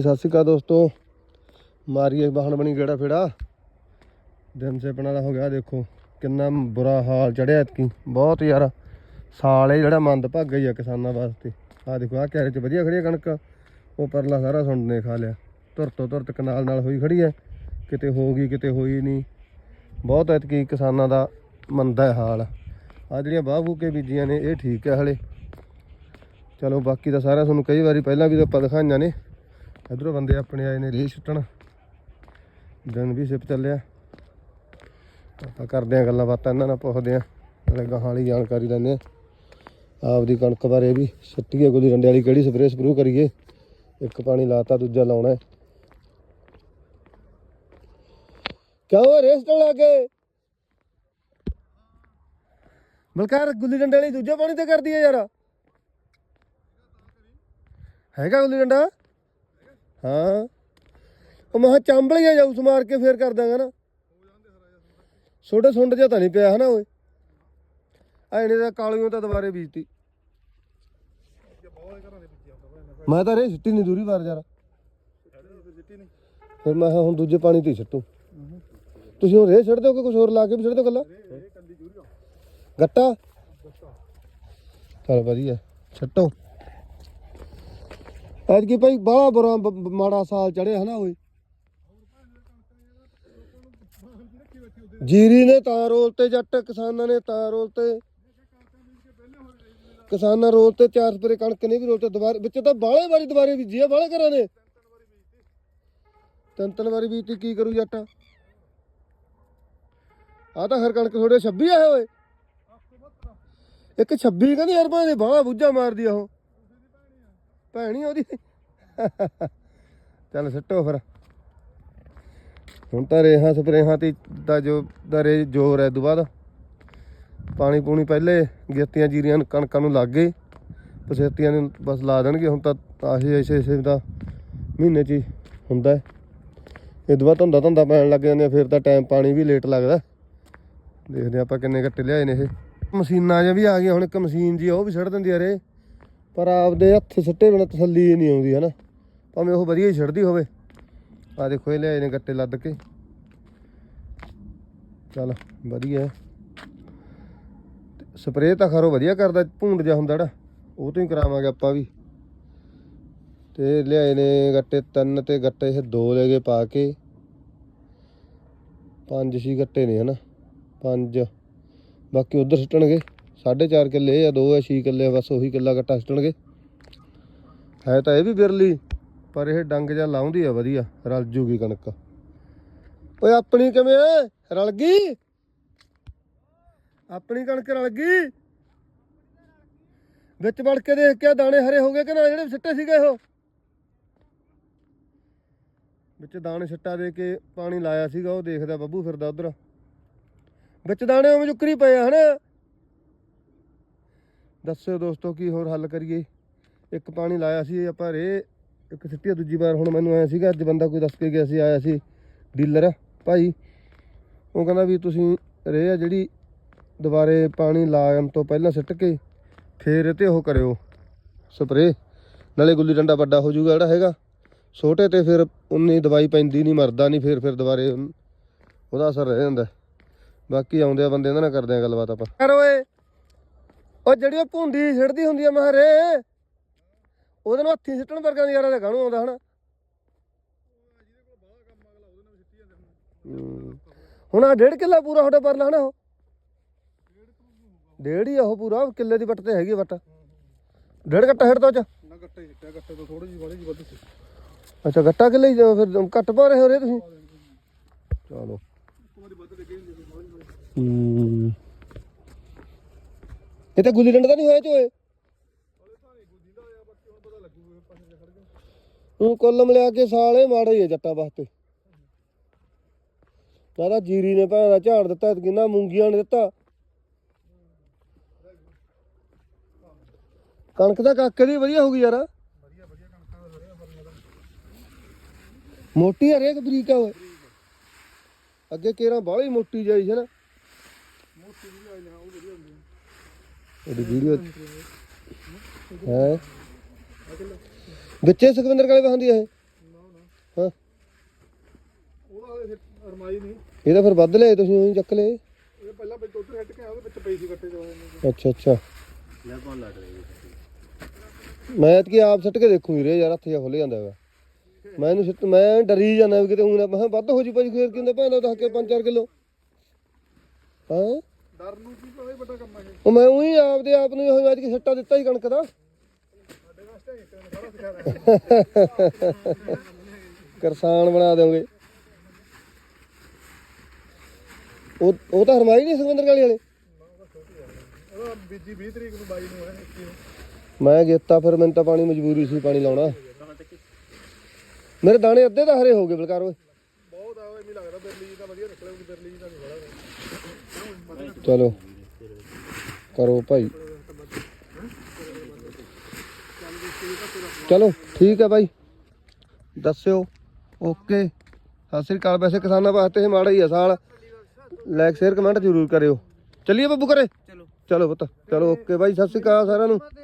ਸਤਿ ਸ਼੍ਰੀ ਅਕਾਲ ਦੋਸਤੋ। ਮਾਰੀਏ ਬਾਹਣ ਬਣੀ ਗੇੜਾ ਫੇੜਾ। ਦਿਨ ਸੇਪਣਾ ਵਾਲਾ ਹੋ ਗਿਆ, ਦੇਖੋ ਕਿੰਨਾ ਬੁਰਾ ਹਾਲ ਚੜਿਆ ਇਤਕੀ ਬਹੁਤ ਯਾਰ, ਸਾਲ ਇਹ ਜਿਹੜਾ ਮੰਦ ਭਾਗਾ ਹੀ ਆ ਕਿਸਾਨਾਂ ਵਾਸਤੇ। ਆ ਦੇਖੋ ਆ ਕਿਆਰੇ ਚ ਵਧੀਆ ਖੜੀ ਆ ਕਣਕ। ਉਹ ਪਰਲਾ ਸਾਰਾ ਸੁੰਡ ਨੇ ਖਾ ਲਿਆ। ਤੁਰਤੋ ਤੁਰਤ ਕਨਾਲ ਨਾਲ ਹੋਈ ਖੜੀ ਐ ਕਿਤੇ ਹੋ ਗਈ, ਕਿਤੇ ਹੋਈ ਨਹੀਂ। ਬਹੁਤ ਇਤਕੀ ਕਿਸਾਨਾਂ ਦਾ ਮੰਦਾ ਹੈ ਹਾਲ। ਆ ਜਿਹੜੀਆਂ ਬਾਹ ਬੂਕੇ ਬੀਜੀਆਂ ਨੇ, ਇਹ ਠੀਕ ਹੈ ਹਲੇ। ਚਲੋ, ਬਾਕੀ ਤਾਂ ਸਾਰਾ ਤੁਹਾਨੂੰ ਕਈ ਵਾਰੀ ਪਹਿਲਾਂ ਵੀ ਆਪਾਂ ਦਿਖਾਈਆਂ ਨੇ। ਇਧਰੋਂ ਬੰਦੇ ਆਪਣੇ ਆਏ ਨੇ ਰੇਹ ਛੁੱਟਣ। ਦਿਨ ਵੀ ਸਿਪ ਚੱਲਿਆ। ਆਪਾਂ ਕਰਦੇ ਆਂ ਗੱਲਾਂ ਬਾਤਾਂ, ਇਹਨਾਂ ਨਾਲ ਪੁੱਛਦੇ ਆਂ ਨਾਲੇ ਗਾਹਾਂ ਵਾਲੀ ਜਾਣਕਾਰੀ ਲੈਂਦੇ ਆਂ ਆਪਦੀ ਕਣਕ ਬਾਰੇ ਵੀ ਸੱਟੀਏ, ਗੁੱਲੀ ਡੰਡੇ ਵਾਲੀ ਕਿਹੜੀ ਸਪਰੇਅ ਸਪਰੂ ਕਰੀਏ। ਇੱਕ ਪਾਣੀ ਲਾਤਾ, ਦੂਜਾ ਲਾਉਣਾ। ਕਿਉਂ ਰੇਸ ਤੋਂ ਲੱਗੇ ਬਲਕਾਰ, ਗੁੱਲੀ ਡੰਡੇ ਵਾਲੀ ਦੂਜਾ ਪਾਣੀ ਤੇ ਕਰਦੀ ਹੈ ਯਾਰ। ਹੈਗਾ ਗੁੱਲੀ ਡੰਡਾ? ਹਾਂ। ਉਹ ਮਹਾ ਚਾਂਬਲੀਆਂ ਜਾਊ ਸਮਾਰ ਕੇ ਫੇਰ ਕਰ ਦਾਂਗਾ ਨਾ। ਛੋਟੇ ਸੁੰਡ ਜਿਹਾ ਤਾਂ ਨਹੀਂ ਪਿਆ ਹਨਾ ਓਏ। ਐਨੇ ਦਾ ਕਾਲੀਆਂ ਤਾਂ ਦੁਬਾਰੇ ਬੀਜਤੀ। ਮੈਂ ਤਾਂ ਰੇ ਸਿੱਟੀ ਨਹੀਂ ਦੂਰੀ ਵਾਰ ਯਾਰ। ਫਿਰ ਮੈਂ ਹੁਣ ਦੂਜੇ ਪਾਣੀ ਤੇ ਸਿੱਟੂ। ਤੁਸੀਂ ਹੁਣ ਰੇ ਛੱਡ ਦਿਓ ਕਿ ਕੁਝ ਹੋਰ ਲਾ ਕੇ ਵੀ ਛੱਡ ਦਿਓ ਗੱਲਾਂ ਗੱਟਾ? ਚਲ ਵਧੀਆ ਛੱਟੋ ਅੱਜ ਭਾਈ ਬੜਾ ਬੁਰਾ ਬ- ਬ- ਮਾੜਾ ਸਾਲ ਚੜਿਆ ਹਨਾ ਓਏ। ਜੀਰੀ ਨੇ ਤਾਂ ਰੋਲ ਤੇ, ਜੱਟ ਕਿਸਾਨਾਂ ਨੇ ਤਾਂ ਰੋਲ ਤੇ। ਕਿਸਾਨਾਂ ਰੋਲ ਤੇ ਚਾਰ ਸਪਰੇ ਕਣਕ ਨੇ ਵੀ ਰੋਲ ਤੇ, ਦੁਬਾਰੇ, ਵਿੱਚ ਤਾਂ ਬਾਹਲੇ ਵਾਰੀ ਦੁਬਾਰੇ ਬੀਜੀ ਆ ਬਾਲੇ ਘਰਾਂ ਨੇ। ਤਿੰਨ ਤਿੰਨ ਵਾਰੀ ਬੀਜਤੀ, ਕੀ ਕਰੂ ਜੱਟ? ਆ ਤਾਂ ਹਰ ਕਣਕ ਥੋੜੇ 26 ਆਏ ਹੋਏ ਇੱਕ 26 ਕਹਿੰਦੇ ਯਾਰ ਭਾਵੇਂ ਬਾਲਾ ਬੁੱਝਾ ਮਾਰਦੀ ਆ ਉਹ। ਭੈਣੀ ਉਹਦੀ। ਚੱਲ ਸਿੱਟੋ ਫਿਰ। ਹੁਣ ਤਾਂ ਰੇਹਾਂ ਸਪਰੇਹਾਂ ਤੇ ਦਾ ਜੋ ਦਾ ਰੇ ਜ਼ੋਰ ਹੈ ਤੋਂ ਬਾਅਦ। ਪਾਣੀ ਪੂਣੀ ਪਹਿਲੇ ਗੇਤੀਆਂ ਜੀਰੀਆਂ ਕਣਕਾਂ ਨੂੰ ਲੱਗ ਗਏ। ਪਸੇਤੀਆਂ ਨੂੰ ਬਸ ਲਾ ਦੇਣਗੇ। ਹੁਣ ਤਾਂ ਆਹੀ ਐਸੇ ਐਸੇ ਦਾ ਮਹੀਨੇ 'ਚ ਹੀ ਹੁੰਦਾ ਹੈ। ਇਹ ਤੋਂ ਬਾਅਦ ਧੁੰਦਾ ਧੁੰਦਾ ਪੈਣ ਲੱਗ ਜਾਂਦੇ ਆ, ਫਿਰ ਤਾਂ ਟਾਈਮ ਪਾਣੀ ਵੀ ਲੇਟ ਲੱਗਦਾ। ਦੇਖਦੇ ਆਪਾਂ ਕਿੰਨੇ ਗੱਟੇ ਲਿਆਏ ਨੇ ਇਹ। ਮਸ਼ੀਨਾਂ ਜਿਹੀਆਂ ਵੀ ਆ ਗਈਆਂ। ਹੁਣ ਇੱਕ ਮਸ਼ੀਨ ਜੀ ਉਹ ਵੀ ਛੱਡ ਦਿੰਦੀ ਆ ਰੇ। ਪਰ ਆਪਦੇ ਹੱਥ ਸਿੱਟੇ ਬਿਨਾਂ ਤਸੱਲੀ ਨਹੀਂ ਆਉਂਦੀ, ਹਨਾ? ਭਾਵੇਂ ਉਹ ਵਧੀਆ ਹੀ ਛੱਡਦੀ ਹੋਵੇ। ਆ ਦੇਖੋ, ਇਹ ਲਿਆਏ ਨੇ ਗੱਟੇ ਲੱਦ ਕੇ। ਚੱਲ, ਵਧੀਆ ਸਪਰੇਅ ਤਾਂ ਖਰੋ ਵਧੀਆ ਕਰਦਾ, ਭੂੰਡ ਜਿਹਾ ਹੁੰਦਾ ਜਿਹੜਾ ਉਹ ਤੋਂ ਹੀ ਕਰਾਵਾਂਗੇ ਆਪਾਂ ਵੀ। ਤੇ ਲਿਆਏ ਨੇ ਗੱਟੇ ਤਿੰਨ ਤੇ ਗੱਟੇ ਇਹ ਦੋ ਲੈ ਗਏ ਪਾ ਕੇ। ਪੰਜ ਸੀ ਗੱਟੇ ਨੇ, ਹਨਾ? ਪੰਜ। ਬਾਕੀ ਉਧਰ ਸਿੱਟਣਗੇ। 4.5 ਕਿੱਲੇ ਆ, ਦੋ ਆ 6 ਕਿੱਲੇ ਬਸ ਉਹੀ ਕਿੱਲਾ ਕੱਟਾ ਸਿੱਟਣਗੇ। ਹੈ ਤਾਂ ਇਹ ਵੀ ਬਿਰਲੀ ਪਰ ਇਹ ਡੰਗ ਜਾਂ ਲਾਉਂਦੀ ਆ, ਵਧੀਆ। ਰਲ ਜੂਗੀ ਕਣਕ। ਓਏ, ਆਪਣੀ ਕਿਵੇਂ ਰਲ ਗਈ? ਆਪਣੀ ਕਣਕ ਰਲ ਗਈ? ਵਿੱਚ ਵੜ ਕੇ ਦੇਖ ਕੇ ਦਾਣੇ ਹਰੇ ਹੋ ਗਏ ਕਿ ਨਾ? ਜਿਹੜੇ ਸਿੱਟੇ ਸੀਗੇ ਉਹ? ਵਿੱਚ ਦਾਣੇ ਸਿੱਟਾ ਦੇ ਕੇ ਪਾਣੀ ਲਾਇਆ ਸੀਗਾ, ਉਹ ਦੇਖਦਾ ਬੱਬੂ ਫਿਰਦਾ ਉਧਰ। ਵਿੱਚ ਦਾਣੇ ਉਵੇਂ ਜੁਕਰੀ ਪਏ ਆ ਦੱਸਿਓ ਦੋਸਤੋ ਕੀ ਹੋਰ ਹੱਲ ਕਰੀਏ। ਇੱਕ ਪਾਣੀ ਲਾਇਆ ਸੀ ਆਪਾਂ ਰੇ ਇੱਕ ਸਿੱਟੀ ਆ, ਦੂਜੀ ਵਾਰ। ਹੁਣ ਮੈਨੂੰ ਆਇਆ ਸੀਗਾ ਅੱਜ ਬੰਦਾ ਕੋਈ ਦੱਸ ਕੇ ਗਿਆ ਸੀ ਆਇਆ ਸੀ ਡੀਲਰ। ਭਾਈ ਉਹ ਕਹਿੰਦਾ ਵੀ ਤੁਸੀਂ ਰੇ ਆ ਜਿਹੜੀ ਦੁਬਾਰੇ ਪਾਣੀ ਲਾਉਣ ਤੋਂ ਪਹਿਲਾਂ ਸਿੱਟ ਕੇ ਫੇਰ ਇਹ ਤੇ ਉਹ ਕਰਿਓ। ਸਪਰੇ ਨਾਲੇ ਗੁੱਲੀ ਡੰਡਾ ਵੱਡਾ ਹੋ ਜਾਊਗਾ ਜਿਹੜਾ ਹੈਗਾ। ਛੋਟੇ ਤੇ ਫਿਰ ਉਨੀ ਦਵਾਈ ਪੈਂਦੀ ਨਹੀਂ ਮਰਦਾ ਨਹੀਂ ਫਿਰ ਫਿਰ ਦੁਬਾਰੇ ਉਹਦਾ ਅਸਰ ਰਹਿ ਜਾਂਦਾ। ਬਾਕੀ ਆਉਂਦੇ ਆ ਬੰਦੇ ਇਹਨਾਂ ਨਾਲ ਕਰਦੇ ਆ ਗੱਲਬਾਤ ਆਪਾਂ। ਕਰ ਓਏ ਉਹ ਜਿਹੜੀ ਉਹ ਭੁੰਡੀ ਛਿੜਦੀ ਹੁੰਦੀ ਆ ਮਹਾਰੇ ਉਹਦੇ ਨਾਲ ਹੱਥੀ ਸਿੱਟਣ ਵਰਗਾ ਨਜ਼ਾਰਾ ਤਾਂ ਕਾਹਨੂੰ ਆਉਂਦਾ ਹਨਾ। ਹੁਣ ਆ ਡੇਢ ਕਿੱਲਾ ਪੂਰਾ ਤੁਹਾਡਾ ਪਰਲਾ ਹਨਾ ਉਹ। ਡੇਢ ਹੀ ਉਹ ਪੂਰਾ ਕਿੱਲੇ ਦੀ ਵੱਟ ਤੇ ਹੈਗੀ ਵੱਟ। ਡੇਢ ਘੱਟਾ ਹਿੱਟ ਤੋਂ ਚ। ਨਾ ਗੱਟੇ ਸਿੱਟਿਆ ਗੱਟੇ ਤੋਂ ਥੋੜੀ ਜਿਹੀ ਵਾਲੀ ਜਿਹੀ ਵੱਧ ਸੀ। ਅੱਛਾ ਗੱਟਾ ਕਿੱਲੇ ਹੀ ਫਿਰ ਘੱਟ ਪਾ ਰਹੇ ਹੋ ਰੇ ਤੁਸੀਂ? ਚਲੋ। ਹੂੰ। ਇਹ ਤਾਂ ਗੁੱਲੀ ਡੰਡਾ ਤਾਂ ਨਹੀਂ ਹੋਇਆ ਚੋਏ ਉਹ ਕੁੱਲ ਮਿਲਾ ਕੇ ਸਾਲੇ ਮਾੜੇ ਹੀ ਆ ਜੱਟਾਂ ਵਾਸਤੇ। ਜ਼ਿਆਦਾ ਜੀਰੀ ਨੇ ਭੈਣ ਦਾ ਝਾੜ ਦਿੱਤਾ ਕਿੰਨਾ ਮੂੰਗੀਆਂ ਨੇ ਦਿੱਤਾ। ਕਣਕ ਦਾ ਕਾਕੇ ਦੀ ਵਧੀਆ ਹੋ ਗਈ ਯਾਰ। ਮੋਟੀ ਹਰੇਕ ਬਰੀਕ ਆ ਓਏ। ਅੱਗੇ ਕੇਰਾਂ ਬਾਹਲੀ ਮੋਟੀ ਜਾਈ ਸੀ ਨਾ ਮੋਟੀ ਵੀ ਆਈ ਨਾ। ਉਹਦੀ ਵੀਡੀਓ ਹੈ। ਵਿੱਚੇ ਸੁਖਵਿੰਦਰ ਕਾਲੇ ਵਹਾਂਦੀ ਇਹ? ਹਾਂ। ਉਹਦਾ ਅਰਮਾਈ ਨਹੀਂ ਇਹ ਫਿਰ ਵੱਧ ਲਏ, ਤੁਸੀਂ ਉਹੀ ਚੱਕ ਲਏ। ਇਹ ਪਹਿਲਾਂ ਵਿੱਚ ਉੱਧਰ ਹਟ ਕੇ ਆਉਂਦੇ ਵਿੱਚ ਪਈ ਸੀ ਕੱਟੇ ਚੋਂ ਅੱਛਾ ਅੱਛਾ। ਲੈ ਕੋਣ ਲੜ ਰਹੀ ਮੈਂ ਕਿ ਆਪ ਸੱਟ ਕੇ ਦੇਖੂ ਵੀਰੇ, ਯਾਰ ਹੱਥ ਜਾ ਜਾਂਦਾ ਹੈਗਾ ਮੈਂ ਇਹਨੂੰ ਮੈਂ ਡਰੀ ਜਾਂਦਾ ਕਿਤੇ ਹੁਣ ਮੈਂ ਵੱਧ ਹੋ ਜੀ ਭਾਜੀ, ਫੇਰ ਕੀ ਹੁੰਦਾ? ਕੇ 5-4 ਕਿਲੋ। ਡਰ ਨੂੰ ਕੀ ਕੋਈ ਵੱਡਾ ਕੰਮ ਹੈ ਉਹ ਮੈਂ ਉਹੀ ਆਪਦੇ ਆਪ ਨੂੰ ਇਹੋ ਐਤਕੀ ਸੱਟਾ ਦਿੱਤਾ ਹੀ ਕਣਕ ਦਾ। ਸਾਡੇ ਵਾਸਤੇ ਸਾਰਾ ਕਿਸਾਨ ਬਣਾ ਦੇਵਾਂਗੇ ਉਹ ਉਹ ਤਾਂ ਹਰਮਾਈ ਨਹੀਂ ਸੁਖਵਿੰਦਰ ਕਾਲੀ ਵਾਲੇ। ਉਹਦਾ ਬੀਜੀ 20 ਤਰੀਕ ਨੂੰ ਬਾਈ ਨੂੰ ਹੈ ਇੱਕੀ ਨੂੰ। ਮੈਂ ਗੇਤਾ ਫਿਰ ਮੈਨੂੰ ਤਾਂ ਪਾਣੀ ਮਜਬੂਰੀ ਸੀ ਪਾਣੀ ਲਾਉਣਾ। ਮੇਰੇ ਦਾਣੇ ਅੱਧੇ ਤਾਂ ਹਰੇ ਹੋ ਗਏ ਬਲਕਾਰ ਓਏ। ਲੱਗਦਾ ਬਿਰਲੀ ਤਾਂ ਵਧੀਆ ਤਾਂ ਨਹੀਂ ਚਲੋ। ਕਰੋ ਭਾਈ। ਚਲੋ ਠੀਕ ਹੈ ਭਾਈ। ਦੱਸਿਓ। ਓਕੇ। ਸਤਿ ਸ੍ਰੀ ਅਕਾਲ। ਵੈਸੇ ਕਿਸਾਨਾਂ ਵਾਸਤੇ ਇਹ ਮਾੜਾ ਹੀ ਆ ਸਾਲ। ਲਾਈਕ ਸ਼ੇਅਰ ਕਮੈਂਟ ਜ਼ਰੂਰ ਕਰਿਓ। ਚੱਲੀਏ ਬੱਬੂ ਕਰੇ ਚਲੋ। ਚਲੋ ਪੁੱਤ। ਚਲੋ ਓਕੇ ਭਾਈ। ਸਤਿ ਸ੍ਰੀ ਅਕਾਲ ਸਾਰਿਆਂ ਨੂੰ।